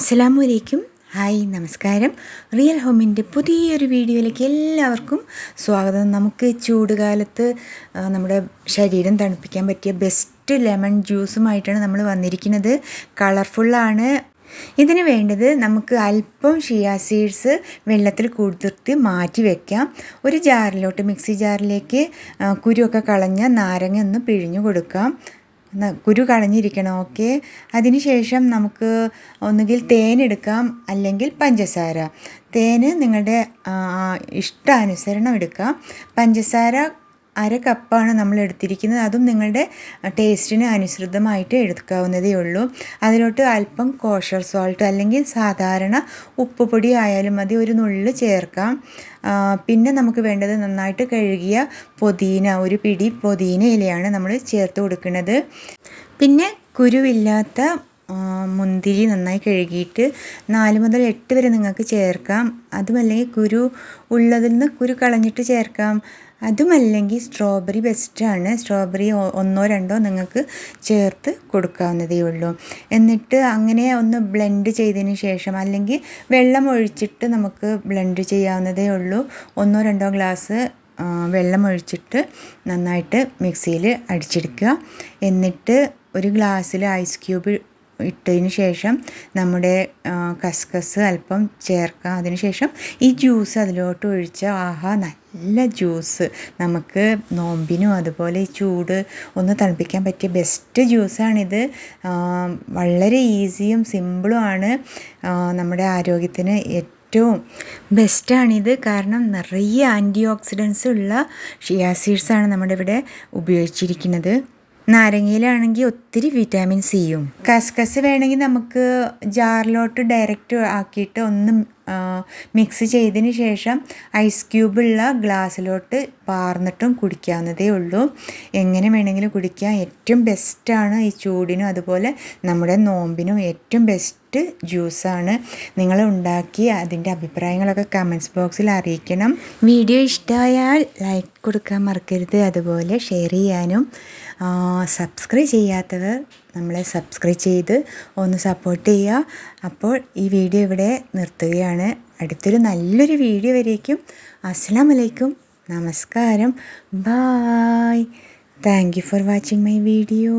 അസ്സലാമു അലൈക്കും ഹായ് നമസ്കാരം. റിയൽ ഹോമിന്റെ പുതിയൊരു വീഡിയോയിലേക്ക് എല്ലാവർക്കും സ്വാഗതം. നമുക്ക് ചൂടുകാലത്ത് നമ്മുടെ ശരീരം തണുപ്പിക്കാൻ പറ്റിയ ബെസ്റ്റ് ലെമൺ ജ്യൂസുമായിട്ടാണ് നമ്മൾ വന്നിരിക്കുന്നത്. കളർഫുള്ളാണ്. ഇതിന് വേണ്ടത് നമുക്ക് അല്പം ഷിയ സീഡ്സ് വെള്ളത്തിൽ കുതിർത്ത് മാറ്റി വെക്കാം. ഒരു ജാറിലോട്ട് മിക്സി ജാറിലേക്ക് കുരുവൊക്കെ കളഞ്ഞ നാരങ്ങ ഒന്ന് പിഴിഞ്ഞു കൊടുക്കാം. കുരു കളഞ്ഞിരിക്കണം ഓക്കെ? അതിനുശേഷം നമുക്ക് ഒന്നുകിൽ തേനെടുക്കാം അല്ലെങ്കിൽ പഞ്ചസാര. തേന് നിങ്ങളുടെ ഇഷ്ടാനുസരണം എടുക്കാം. പഞ്ചസാര അര കപ്പാണ് നമ്മൾ എടുത്തിരിക്കുന്നത്. അതും നിങ്ങളുടെ ടേസ്റ്റിന് അനുസൃതമായിട്ട് എടുക്കാവുന്നതേ ഉള്ളൂ. അതിലോട്ട് അല്പം കോഷർ സോൾട്ട് അല്ലെങ്കിൽ സാധാരണ ഉപ്പുപൊടി ആയാലും മതി. ഒരു നുള്ളു ചേർക്കാം. പിന്നെ നമുക്ക് വേണ്ടത് നന്നായിട്ട് കഴുകിയ പൊതീന ഒരു പിടി പൊതീന ഇലയാണ് നമ്മൾ ചേർത്ത് കൊടുക്കുന്നത്. പിന്നെ കുരുവില്ലാത്ത മുന്തിരി നന്നായി കഴുകിയിട്ട് നാല് മുതൽ എട്ട് വരെ നിങ്ങൾക്ക് ചേർക്കാം. അതുമല്ലെങ്കിൽ കുരു ഉള്ളതിൽ നിന്ന് കുരു കളഞ്ഞിട്ട് ചേർക്കാം. അതുമല്ലെങ്കിൽ സ്ട്രോബെറി ബെസ്റ്റാണ് സ്ട്രോബെറി ഒന്നോ രണ്ടോ നിങ്ങൾക്ക് ചേർത്ത് കൊടുക്കാവുന്നതേ ഉള്ളൂ. എന്നിട്ട് അങ്ങനെ ഒന്ന് ബ്ലെൻഡ് ചെയ്തതിന് ശേഷം അല്ലെങ്കിൽ വെള്ളം ഒഴിച്ചിട്ട് നമുക്ക് ബ്ലെൻഡ് ചെയ്യാവുന്നതേ ഉള്ളൂ. ഒന്നോ രണ്ടോ ഗ്ലാസ് വെള്ളം ഒഴിച്ചിട്ട് നന്നായിട്ട് മിക്സിയിൽ അടിച്ചെടുക്കുക. എന്നിട്ട് ഒരു ഗ്ലാസ്സിൽ ഐസ് ക്യൂബ് ഇട്ടതിന് ശേഷം നമ്മുടെ കസ്കസ് അല്പം ചേർക്കാം. അതിനുശേഷം ഈ ജ്യൂസ് അതിലോട്ട് ഒഴിച്ച ആഹാ നല്ല ജ്യൂസ്. നമുക്ക് നോമ്പിനും അതുപോലെ ഈ ചൂട് ഒന്ന് തണുപ്പിക്കാൻ പറ്റിയ ബെസ്റ്റ് ജ്യൂസാണിത്. വളരെ ഈസിയും സിമ്പിളുമാണ് നമ്മുടെ ആരോഗ്യത്തിന് ഏറ്റവും ബെസ്റ്റാണിത് കാരണം നിറയെ ആന്റി ഓക്സിഡൻസ് ഉള്ള ഷിയാ സീഡ്സാണ് നമ്മുടെ ഇവിടെ ഉപയോഗിച്ചിരിക്കുന്നത്. നാരങ്ങയിലാണെങ്കിൽ ഒത്തിരി വിറ്റാമിൻ സിയും കസ്കസ് വേണമെങ്കിൽ നമുക്ക് ജാറിലോട്ട് ഡയറക്റ്റ് ആക്കിയിട്ട് ഒന്ന് മിക്സ് ചെയ്തതിന് ശേഷം ഐസ് ക്യൂബുള്ള ഗ്ലാസ്സിലോട്ട് പാർന്നിട്ടും കുടിക്കാവുന്നതേ ഉള്ളൂ. എങ്ങനെ വേണമെങ്കിലും കുടിക്കാം. ഏറ്റവും ബെസ്റ്റാണ് ഈ ചൂടിനും അതുപോലെ നമ്മുടെ നോമ്പിനും ഏറ്റവും ബെസ്റ്റ് ജ്യൂസാണ് നിങ്ങൾ ഉണ്ടാക്കി അതിന്റെ അഭിപ്രായങ്ങളൊക്കെ കമൻസ് ബോക്സിൽ അറിയിക്കണം. വീഡിയോ ഇഷ്ടമായാൽ ലൈക്ക് കൊടുക്കാൻ മറക്കരുത്. അതുപോലെ ഷെയർ ചെയ്യാനും സബ്സ്ക്രൈബ് ചെയ്യാത്തവർ നമ്മളെ സബ്സ്ക്രൈബ് ചെയ്ത് ഒന്ന് സപ്പോർട്ട് ചെയ്യുക. അപ്പോൾ ഈ വീഡിയോ ഇവിടെ നിർത്തുകയാണ്. അടുത്തൊരു നല്ലൊരു വീഡിയോ വരേക്കും. അസ്സാം വലൈക്കും നമസ്കാരം. Bye thank you for watching my video